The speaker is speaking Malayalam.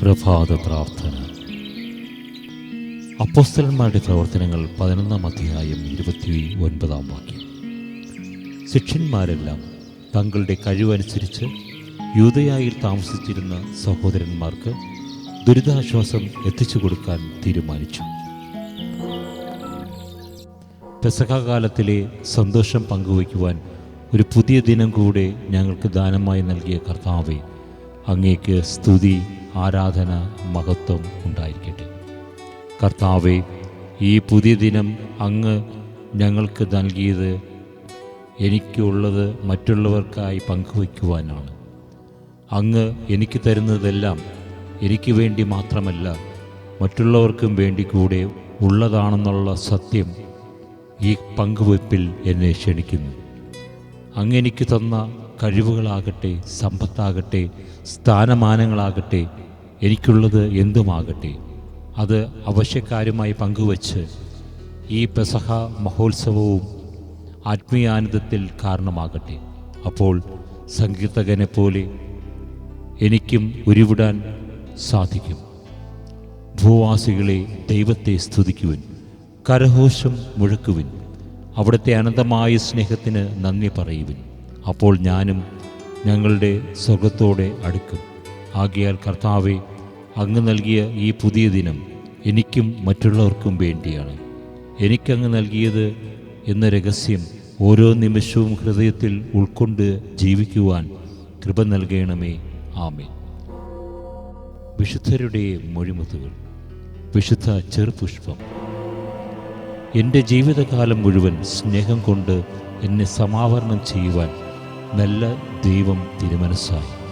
പ്രഭാത പ്രാർത്ഥന അപ്പോസ്തലന്മാരുടെ പ്രവർത്തനങ്ങൾ പതിനൊന്നാം അധ്യായം ഇരുപത്തി ഒൻപതാം വാക്യം. ശിഷ്യന്മാരെല്ലാം തങ്ങളുടെ കഴിവനുസരിച്ച് യൂതയായിൽ താമസിച്ചിരുന്ന സഹോദരന്മാർക്ക് ദുരിതാശ്വാസം എത്തിച്ചു കൊടുക്കാൻ തീരുമാനിച്ചു. പെസകാലത്തിലെ സന്തോഷം പങ്കുവയ്ക്കുവാൻ ഒരു പുതിയ ദിനം കൂടെ ഞങ്ങൾക്ക് ദാനമായി നൽകിയ കർത്താവെ അങ്ങേക്ക് സ്തുതി ആരാധന മഹത്വം ഉണ്ടായിരിക്കട്ടെ. കർത്താവെ ഈ പുതിയ ദിനം അങ്ങ് ഞങ്ങൾക്ക് നൽകിയത് എനിക്കുള്ളത് മറ്റുള്ളവർക്കായി പങ്കുവയ്ക്കുവാനാണ്. അങ്ങ് എനിക്ക് തരുന്നതെല്ലാം എനിക്ക് വേണ്ടി മാത്രമല്ല മറ്റുള്ളവർക്കും വേണ്ടി കൂടെ ഉള്ളതാണെന്നുള്ള സത്യം ഈ പങ്കുവയ്പ്പിൽ എന്നെ ക്ഷണിക്കുന്നു. അങ്ങ് എനിക്ക് തന്ന കഴിവുകളാകട്ടെ സമ്പത്താകട്ടെ സ്ഥാനമാനങ്ങളാകട്ടെ എനിക്കുള്ളത് എന്തുമാകട്ടെ. അത് അവശ്യക്കാരുമായി പങ്കുവച്ച് ഈ പെസഹ മഹോത്സവവും ആത്മീയാനന്ദത്തിൽ കാരണമാകട്ടെ. അപ്പോൾ സംഗീതകനെ പോലെ എനിക്കും ഉരുവിടാൻ സാധിക്കും. ഭൂവാസികളെ ദൈവത്തെ സ്തുതിക്കുവിൻ കരഘോഷം മുഴക്കുവിൻ അവിടുത്തെ അനന്തമായ സ്നേഹത്തിന് നന്ദി പറയുവിൻ. അപ്പോൾ ഞാനും ഞങ്ങളുടെ സ്വർഗത്തോടെ അടുക്കും. ആകിയാൽ കർത്താവെ അങ്ങ് നൽകിയ ഈ പുതിയ ദിനം എനിക്കും മറ്റുള്ളവർക്കും വേണ്ടിയാണ്. എനിക്കങ്ങ് നൽകിയത് എന്ന രഹസ്യം ഓരോ നിമിഷവും ഹൃദയത്തിൽ ഉൾക്കൊണ്ട് ജീവിക്കുവാൻ കൃപ നൽകണമേ. ആമേ വിശുദ്ധരുടെ മൊഴിമുത്തുകൾ. വിശുദ്ധ ചെറുപുഷ്പം. എന്റെ ജീവിതകാലം മുഴുവൻ സ്നേഹം കൊണ്ട് എന്നെ സമാവരണം ചെയ്യുവാൻ നല്ല ദൈവം തിരുമനസ്സായി.